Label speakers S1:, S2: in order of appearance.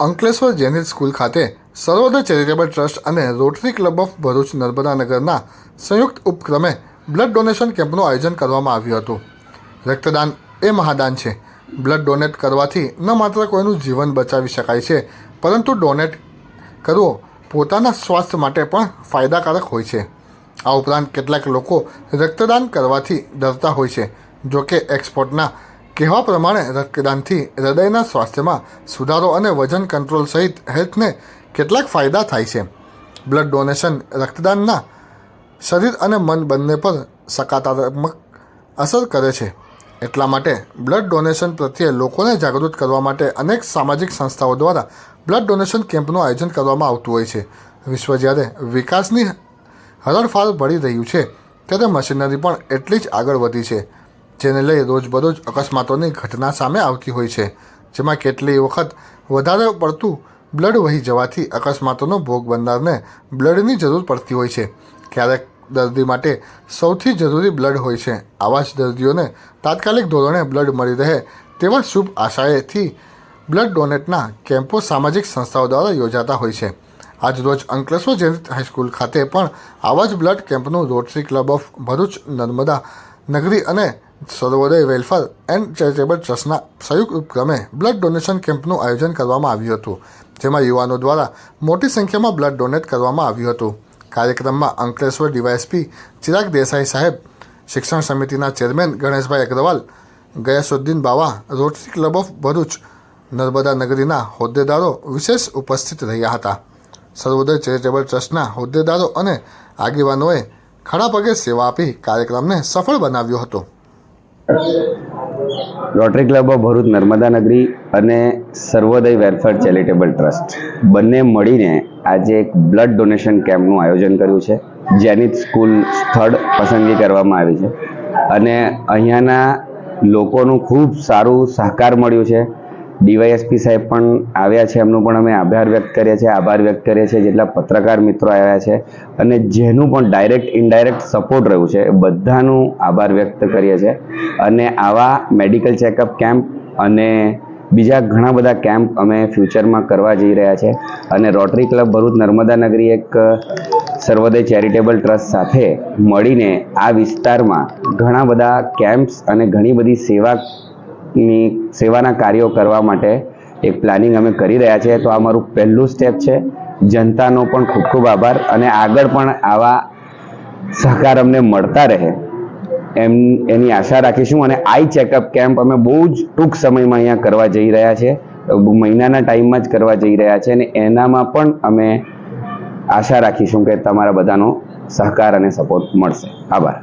S1: Ankleshwar Jenit school ખાતે સર્વોદય charitable trust અને Rotary Club of Bharuch નર્મદાનગરના સંયુક્ત ઉપક્રમે બ્લડ ડોનેશન કેમ્પનું આયોજન કરવામાં આવ્યું હતું. રક્તદાન એ મહાદાન છે. બ્લડ ડોનેટ કરવાથી ન માત્ર કોઈનું જીવન બચાવી શકાય છે, પરંતુ ડોનેટ કરવો પોતાના સ્વાસ્થ્ય માટે પણ ફાયદાકારક હોય છે. આ ઉપરાંત કેટલાક લોકો રક્તદાન કરવાથી ડરતા હોય છે, જો કે એક્સપર્ટના કહેવા પ્રમાણે રક્તદાનથી હૃદયના સ્વાસ્થ્યમાં સુધારો અને વજન કંટ્રોલ સહિત હેલ્થને કેટલાક ફાયદા થાય છે. બ્લડ ડોનેશન, રક્તદાનના શરીર અને મન બંને પર સકારાત્મક અસર કરે છે. એટલા માટે બ્લડ ડોનેશન પ્રત્યે લોકોને જાગૃત કરવા માટે અનેક સામાજિક સંસ્થાઓ દ્વારા બ્લડ ડોનેશન કેમ્પનું આયોજન કરવામાં આવતું હોય છે. વિશ્વ જ્યારે વિકાસની હરણફાળ ભળી રહ્યું છે, ત્યારે મશીનરી પણ એટલી જ આગળ વધી છે. જેને લઈ રોજબરોજ અકસ્માતોની ઘટના સામે આવતી હોય છે, જેમાં કેટલીય વખત વધારે પડતું બ્લડ વહી જવાથી અકસ્માતોનો ભોગ બનનારને બ્લડની જરૂર પડતી હોય છે. ક્યારેક દર્દી માટે સૌથી જરૂરી બ્લડ હોય છે. આવા જ દર્દીઓને તાત્કાલિક ધોરણે બ્લડ મળી રહે તેવા શુભ આશાએથી બ્લડ ડોનેટના કેમ્પો સામાજિક સંસ્થાઓ દ્વારા યોજાતા હોય છે. આજરોજ અંકલેશ્વર જયંત હાઈસ્કૂલ ખાતે પણ આવા જ બ્લડ કેમ્પનું Rotary Club of Bharuch Narmada Nagari અને સર્વોદય વેલફેર એન્ડ ચેરિટેબલ ટ્રસ્ટના સંયુક્ત ઉપક્રમે બ્લડ ડોનેશન કેમ્પનું આયોજન કરવામાં આવ્યું હતું, જેમાં યુવાનો દ્વારા મોટી સંખ્યામાં બ્લડ ડોનેટ કરવામાં આવ્યું હતું. કાર્યક્રમમાં અંકલેશ્વર ડીવાયએસપી ચિરાગ દેસાઈ સાહેબ, શિક્ષણ સમિતિના chairman Ganeshbhai Agrawal, Gayasuddin Bawa, Rotary Club of Bharuch, Narmada નગરીના હોદ્દેદારો વિશેષ ઉપસ્થિત રહ્યા હતા. સર્વોદય ચેરિટેબલ ટ્રસ્ટના હોદ્દેદારો અને આગેવાનોએ ખડા પગે સેવા આપી કાર્યક્રમને સફળ બનાવ્યો હતો.
S2: Rotary Club of Bharuch Narmada Nagari અને સર્વોદય વેલફેર ચેરિટેબલ ટ્રસ્ટ બંને મળીને આજે એક બ્લડ ડોનેશન કેમ્પનું આયોજન કર્યું છે જેનિત સ્કૂલ સ્થળ પસંદગી કરવામાં આવી છે. અને અહીંયાના લોકોનું ખૂબ સારું સહકાર મળ્યું છે. ડીવાયએસપી સાહેબ પણ આવ્યા છે. એમનો પણ અમે આભાર વ્યક્ત કરીએ છીએ આભાર વ્યક્ત કરીએ છીએ જેટલા પત્રકાર મિત્રો આવ્યા છે અને જેનું પણ ડાયરેક્ટ ઇનડાયરેક્ટ સપોર્ટ રહ્યું છે, એ બધાનું આભાર વ્યક્ત કરીએ છીએ. અને આવા મેડિકલ ચેકઅપ કેમ્પ અને બીજા ઘણા બધા કેમ્પ અમે ફ્યુચરમાં કરવા જઈ રહ્યા છે. અને રોટરી ક્લબ ભરૂચ નર્મદા નગરી એક સર્વોદય ચેરિટેબલ ટ્રસ્ટ સાથે મળીને આ વિસ્તારમાં ઘણા બધા કેમ્પ્સ અને ઘણી બધી સેવાની સેવાના કાર્યો કરવા માટે એક પ્લાનિંગ અમે કરી રહ્યા છીએ. તો આ મારું પહેલું સ્ટેપ છે. જનતાનો પણ ખૂબ ખૂબ આભાર અને આગળ પણ આવા સહકાર અમને મળતા રહે. એમ, એની આશા રાખીશું અને આઈ ચેકઅપ કેમ્પ અમે બહુ જ ટૂંક સમયમાં અહીંયા કરવા જઈ રહ્યા છે મહિનાના ટાઈમમાં જ કરવા જઈ રહ્યા છે અને એનામાં પણ અમે આશા રાખીશું કે તમારા બધાનો સહકાર અને સપોર્ટ મળશે. આભાર.